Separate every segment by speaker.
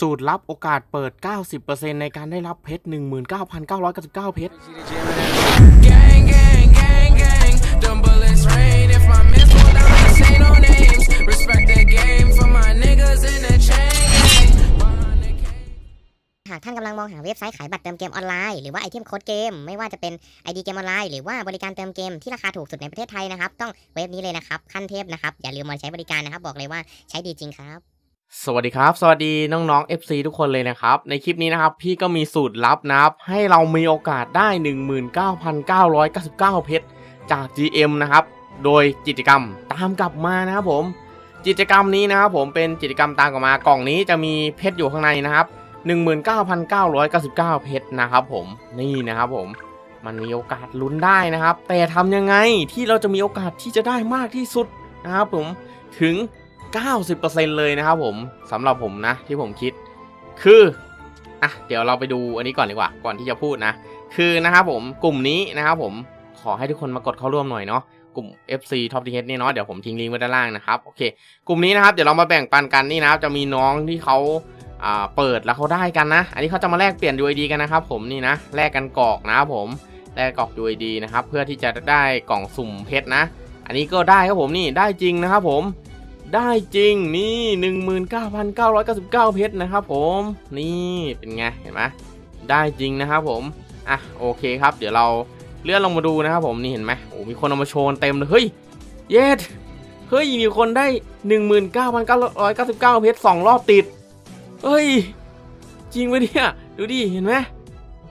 Speaker 1: สูตรลับโอกาสเปิด 90%ในการได้รับเพชร 19,999 เพชร
Speaker 2: Gang, gang, gang, gang. Them bullets rain. If my men fall down, they say no names. Respect the game for my niggas in the chain gang. Behind the cage.
Speaker 3: หากท่านกำลังมองหาเว็บไซต์ขายบัตรเติมเกมออนไลน์ หรือว่าไอเทมโค้ดเกม ไม่ว่าจะเป็น ID เกมออนไลน์ หรือว่าบริการเติมเกมที่ราคาถูกสุดในประเทศไทยนะครับ ต้องเว็บนี้เลยนะครับ ขั้นเทพนะครับ อย่าลืมมาใช้บริการนะครับ บอกเลยว่าใช้ดีจริงครับ
Speaker 1: สวัสดีครับ สวัสดีน้องๆ FC ทุกคนเลยนะครับ ในคลิปนี้นะครับ พี่ก็มีสูตรลับนะครับ ให้เรามีโอกาสได้ 19,999 เพชรจาก GM นะครับ โดยกิจกรรมตามกลับมานะครับผม กิจกรรมนี้นะครับผมเป็นกิจกรรมตามกลับมากล่องนี้จะมีเพชรอยู่ข้างในนะครับ 19,999 เพชรนะครับผมนี่นะครับผมมันมีโอกาสลุ้นได้นะครับ แต่ทำยังไงที่เราจะมีโอกาสที่จะได้มากที่สุดนะครับผมถึง 90%เลยนะครับผมสำหรับผมนะที่ผมคิด คืออะเดี๋ยวเราไปดูอันนี้ก่อนดีกว่า ก่อนที่จะพูดนะ คือนะครับผมกลุ่มนี้นะครับผมขอให้ทุกคนมากดเข้าร่วมหน่อยเนาะกลุ่ม FC Top 10เนี่ยเนาะเดี๋ยวผมทิ้งลิงก์ไว้ด้านล่างนะครับโอเคกลุ่มนี้นะครับเดี๋ยวเรามาแบ่งปันกันนี่นะครับจะมีน้องที่เขาอ่าเปิดแล้วเขาได้กันนะ อันนี้เขาจะมาแลกเปลี่ยน UID กันนะครับผมนี่นะแลกกันกรอกนะครับผมแลกกรอก UID นะครับเพื่อที่จะได้กล่องสุ่มเพชรนะ อันนี้ก็ได้ครับผมนี่ได้จริงนะครับผม ได้จริงนี่19,999 เพชรนะครับผมนี่เป็นไงเห็นไหมได้จริงนะครับผมอะโอเคครับ เดี๋ยวเราเลื่อนลงมาดูนะครับผมนี่เห็นไหมโอ้มีคนเอามาโชว์เต็มเลยเฮ้ยเย็ดเฮ้ยมีคนได้ 19,999 เพชรสองรอบติดเฮ้ยจริงไหมเนี่ยดูดิเห็นไหม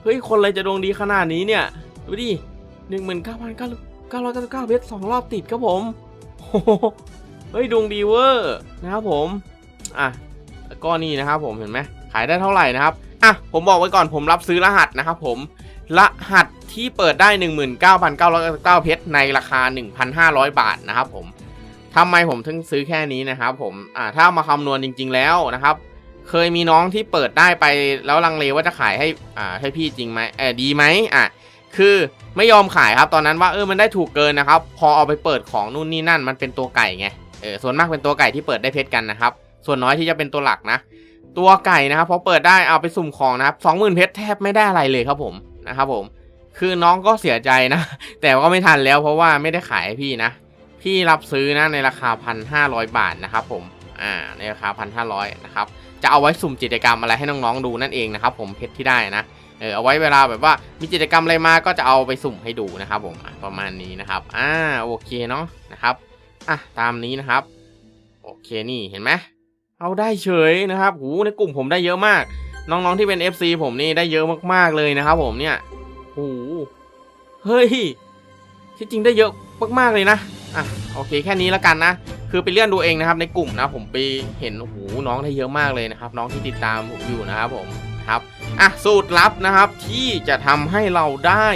Speaker 1: เฮ้ยคนอะไรจะดวงดีขนาดนี้เนี่ยดูดิ19,999 เพชรสองรอบติดครับผมโอ้โห เฮ้ยดวงดีเวอร์นะครับผม อะแล้วก็นี่นะครับผมเห็นไหมขายได้เท่าไหร่นะครับ อะผมบอกไว้ก่อนผมรับซื้อรหัสนะครับผม รหัสที่เปิดได้ 19,999เพชรในราคา 1,500 บาทนะครับผมทำไมผมถึงซื้อแค่นี้นะครับผม อ่าถ้าเอามาคำนวณจริง ๆแล้วนะครับ เคยมีน้องที่เปิดได้ไปแล้วลังเลว่าจะขายให้ อ่าให้พี่จริงไหมเออดีไหมอะคือไม่ยอมขายครับตอนนั้นว่าเออมันได้ถูกเกินนะครับ พอเอาไปเปิดของนู่นนี่นั่นมันเป็นตัวไก่ไง เออส่วนมากเป็นตัวไก่ที่เปิดได้เพชรกันนะครับ ส่วนน้อยที่จะเป็นตัวหลักนะ ตัวไก่นะครับพอเปิดได้เอาไปสุ่มของนะครับสองหมื่นเพชรแทบไม่ได้อะไรเลยครับผมนะครับผม คือน้องก็เสียใจนะ แต่ก็ไม่ทันแล้วเพราะว่าไม่ได้ขายพี่นะ พี่รับซื้อนะในราคาพันห้าร้อยบาทนะครับผมอ่าในราคาพันห้าร้อยนะครับจะเอาไว้สุ่มกิจกรรมอะไรให้น้องๆดูนั่นเองนะครับผมเพชรที่ได้นะเออเอาไว้เวลาแบบว่ามีกิจกรรมอะไรมาก็จะเอาไปสุ่มให้ดูนะครับผมประมาณนี้นะครับอ่าโอเคเนาะนะครับ อะตามนี้นะครับ โอเคนี่เห็นไหมเอาได้เฉยนะครับหูในกลุ่มผมได้เยอะมาก น้องๆที่เป็น FC ผมนี่ได้เยอะมากๆเลยนะครับ ผมเนี่ยหูเฮ้ยที่จริงได้เยอะมากๆเลยนะอะโอเคแค่นี้แล้วกันนะคือไปเลื่อนดูเองนะครับในกลุ่มนะผมไปเห็นโอ้โหน้องได้เยอะมากเลยนะครับ น้องที่ติดตามผมอยู่นะครับผมครับอะสูตรลับนะครับที่จะทำให้เราได้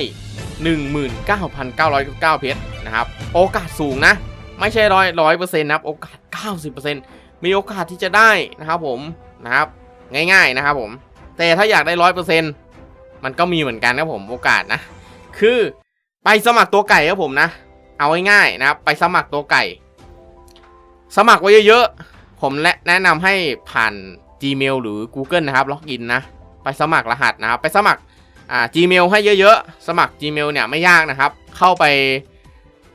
Speaker 1: 19,999 เพชรนะครับ โอกาสสูงนะ ไม่ใช่ร้อยร้อยเปอร์เซ็นต์นะครับโอกาส90%มีโอกาสที่จะได้นะครับผมนะครับง่ายๆนะครับผมแต่ถ้าอยากได้ร้อยเปอร์เซ็นต์มันก็มีเหมือนกันนะผมโอกาสนะ คือไปสมัครตัวไก่ครับผมนะ เอาง่ายๆนะครับไปสมัครตัวไก่ สมัครไว้เยอะๆผมแนะนำให้ผ่าน Gmail หรือ Google นะครับล็อกอินนะไปสมัครรหัสนะครับไปสมัครอ่า Gmail ให้เยอะๆ สมัคร Gmail เนี่ยไม่ยากนะครับ เข้าไป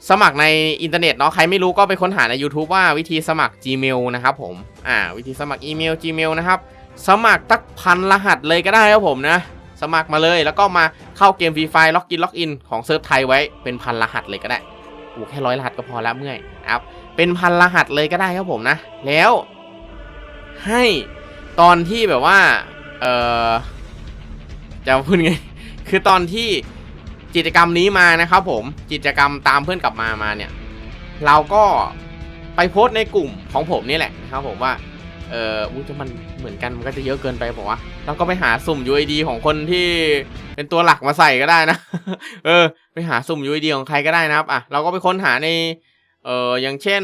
Speaker 1: สมัครในอินเทอร์เน็ตเนาะใครไม่รู้ก็ไปค้นหาใน YouTube ว่าวิธีสมัคร Gmail นะครับผมอ่าวิธีสมัครอีเมล Gmail นะครับสมัครตักพันรหัสเลยก็ได้ครับผมนะสมัครมาเลยแล้วก็มาเข้าเกมฟรีไฟล์ล็อกอินล็อกอินของเซิร์ฟไทยไว้เป็นพันรหัสเลยก็ได้โอ้แค่ร้อยรหัสก็พอแล้วเมื่อยนะครับเป็นพันรหัสเลยก็ได้ครับผมนะ แล้ว ให้ตอนที่แบบว่าเออจะพูดไง คือตอนที่ กิจกรรมนี้มานะครับผมกิจกรรมตามเพื่อนกลับมามาเนี่ย เราก็ไปโพสต์ในกลุ่มของผมนี่แหละนะครับผมว่าเอออุ้ยจะมันเหมือนกันมันก็จะเยอะเกินไปบอกว่าเราก็ไปหาสุ่ม UID ของคนที่เป็นตัวหลักมาใส่ก็ได้นะ เออ ไปหาสุ่ม UID ของใครก็ได้นะครับอะเราก็ไปค้นหาในเอออย่างเช่น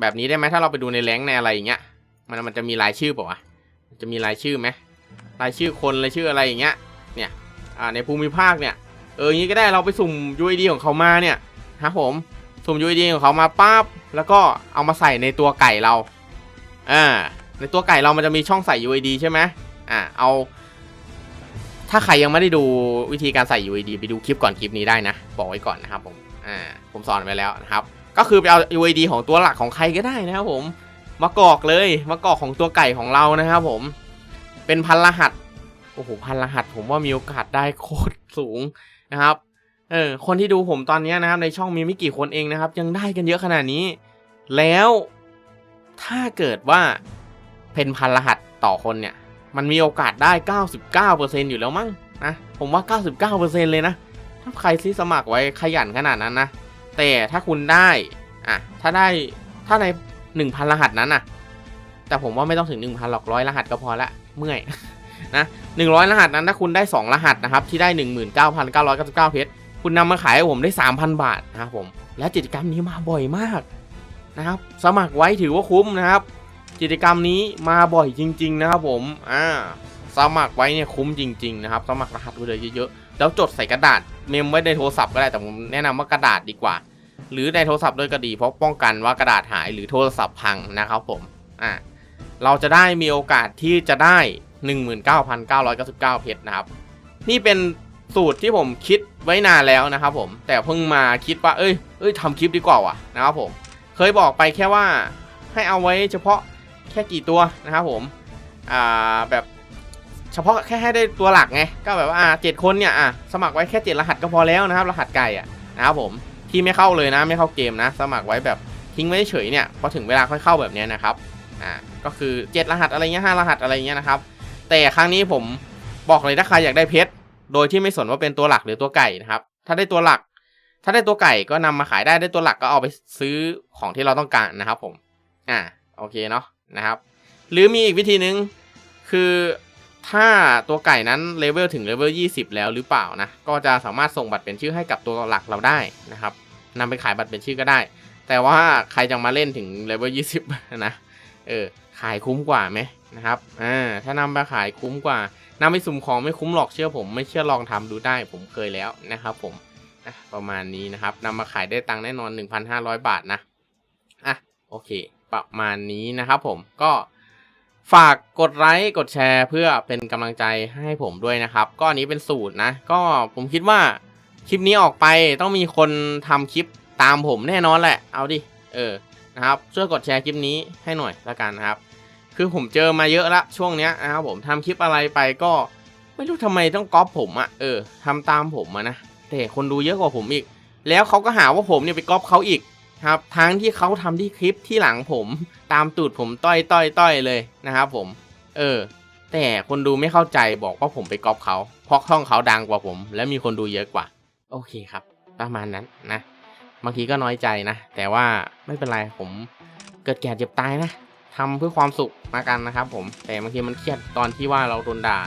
Speaker 1: แบบนี้ได้ไหมถ้าเราไปดูในแรงในอะไรอย่างเงี้ยมันมันจะมีรายชื่อเปล่าวะจะมีรายชื่อไหมรายชื่อคนรายชื่ออะไรอย่างเงี้ยเนี่ยอ่าในภูมิภาคเนี่ย เอออย่างงี้ก็ได้เราไปสุ่ม UID ของเขามาเนี่ยครับผมสุ่ม UID ของเขามาปั๊บแล้วก็เอามาใส่ในตัวไก่เราอ่าในตัวไก่เรามันจะมีช่องใส่ UID ใช่ไหมอ่าเอา ถ้าใครยังไม่ได้ดูวิธีการใส่ UID ไปดูคลิปก่อนคลิปนี้ได้นะ บอกไว้ก่อนนะครับผมอ่าผมสอนไว้แล้วนะครับ ก็คือไปเอา UID ของตัวหลักของใครก็ได้นะครับผมมากรอกเลยมากรอกของตัวไก่ของเรานะครับผม เป็นพันรหัส โอ้โหพันรหัสผมว่ามีโอกาสได้โคตร สูงนะครับเออคนที่ดูผมตอนนี้นะครับในช่องมีไม่กี่คนเองนะครับ ยังได้กันเยอะขนาดนี้ แล้วถ้าเกิดว่าเป็นพันรหัสต่อคนเนี่ย มันมีโอกาสได้ 99%อยู่แล้วมั้งนะผมว่า 99%เลยนะ ถ้าใครที่สมัครไว้ขยันขนาดนั้นนะ แต่ถ้าคุณได้อะถ้าได้ถ้าใน 1,000 รหัสนั้นน่ะ แต่ผมว่าไม่ต้องถึง 1,000หรอกร้อยรหัสก็พอละเมื่อย นะ100รหัสนั้นถ้าคุณได้ 2 รหัสนะครับที่ได้ 19,999 เพชรคุณนำมาขายให้ผมได้ 3,000 บาทนะครับผมและกิจกรรมนี้มาบ่อยมากนะครับสมัครไว้ถือว่าคุ้มนะครับ กิจกรรมนี้มาบ่อยจริง ๆ นะครับผมอ่าสมัครไว้เนี่ยคุ้มจริง ๆ นะครับ สมัครรหัสไว้เลยเยอะๆแล้วจดใส่กระดาษเมมไว้ในโทรศัพท์ก็ได้แต่ผมแนะนำว่ากระดาษดีกว่า หรือในโทรศัพท์ด้วยก็ดีเพราะป้องกันว่ากระดาษหายหรือโทรศัพท์พังนะครับผมอ่าเราจะได้มีโอกาสที่จะได้19,999 เพชรนะครับ นี่เป็นสูตรที่ผมคิดไว้นานแล้วนะครับผมแต่เพิ่งมาคิดว่าเอ้ยเอ้ยทำคลิปดีกว่าว่ะนะครับผมเคยบอกไปแค่ว่าให้เอาไว้เฉพาะแค่กี่ตัวนะครับผมอ่าแบบเฉพาะแค่ให้ได้ตัวหลักไงก็แบบว่าเจ็ดคนเนี่ยอะสมัครไว้แค่เจ็ดรหัสก็พอแล้วนะครับ รหัสไก่อะนะครับผมที่ไม่เข้าเลยนะไม่เข้าเกมนะ สมัครไว้แบบทิ้งไว้เฉยเนี่ยพอถึงเวลาค่อยเข้าแบบนี้นะครับอ่าก็คือเจ็ดรหัสอะไรเงี้ยห้ารหัสอะไรเงี้ยนะครับ แต่ครั้งนี้ผมบอกเลยถ้าใครอยากได้เพชรโดยที่ไม่สนว่าเป็นตัวหลักหรือตัวไก่นะครับ ถ้าได้ตัวหลัก ถ้าได้ตัวไก่ก็นำมาขายได้ได้ตัวหลักก็เอาไปซื้อของที่เราต้องการนะครับผม อ่าโอเคเนาะนะครับ หรือมีอีกวิธีหนึ่งคือถ้าตัวไก่นั้นเลเวลถึงเลเวล20 แล้วหรือเปล่านะก็จะสามารถส่งบัตรเป็นชื่อให้กับตัวหลักเราได้นะครับนำไปขายบัตรเป็นชื่อก็ได้ แต่ว่าใครจะมาเล่นถึงเลเวล20นะเออขายคุ้มกว่าไหม นะครับอ่าถ้านำมาขายคุ้มกว่านำไปสุ่มของไม่คุ้มหรอกเชื่อผม ไม่เชื่อลองทำดูได้ ผมเคยแล้วนะครับ ผมอะประมาณนี้นะครับนำมาขายได้ตังค์แน่นอน 1,500 บาทนะอะโอเค ประมาณนี้นะครับ ผมก็ฝากกดไลค์กดแชร์เพื่อเป็นกำลังใจให้ผมด้วยนะครับ ก็อันนี้เป็นสูตรนะ ก็ผมคิดว่าคลิปนี้ออกไปต้องมีคนทำคลิปตามผมแน่นอนแหละ เอาดิ เออ นะครับ ช่วยกดแชร์คลิปนี้ให้หน่อยละกันนะครับ คือผมเจอมาเยอะละช่วงเนี้ยนะครับผมทำคลิปอะไรไปก็ไม่รู้ทำไมต้องก๊อปผมอะเออทำตามผมอะนะแต่คนดูเยอะกว่าผมอีก แล้วเขาก็หาว่าผมเนี่ยไปก๊อปเขาอีกครับทั้งที่เขาทำที่คลิปที่หลังผมตามตูดผมต้อยต้อยต้อยเลยนะครับผม เออ แต่คนดูไม่เข้าใจบอกว่าผมไปก๊อปเขาเพราะช่องเขาดังกว่าผม และมีคนดูเยอะกว่า โอเคครับ ประมาณนั้นนะบางทีก็น้อยใจนะ แต่ว่าไม่เป็นไรผมเกิดแก่เจ็บตายนะ ทำเพื่อความสุขมากันนะครับผมแต่บางทีมันเครียดตอนที่ว่าเราโดนด่า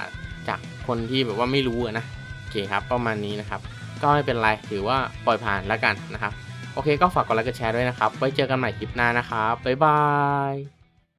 Speaker 1: จากคนที่แบบว่าไม่รู้นะโอเคครับประมาณนี้นะครับ ก็ไม่เป็นไรถือว่าปล่อยผ่านแล้วกันนะครับ โอเคก็ฝากกดไลค์กดแชร์ด้วยนะครับไว้เจอกันใหม่คลิปหน้านะครับบ๊ายบาย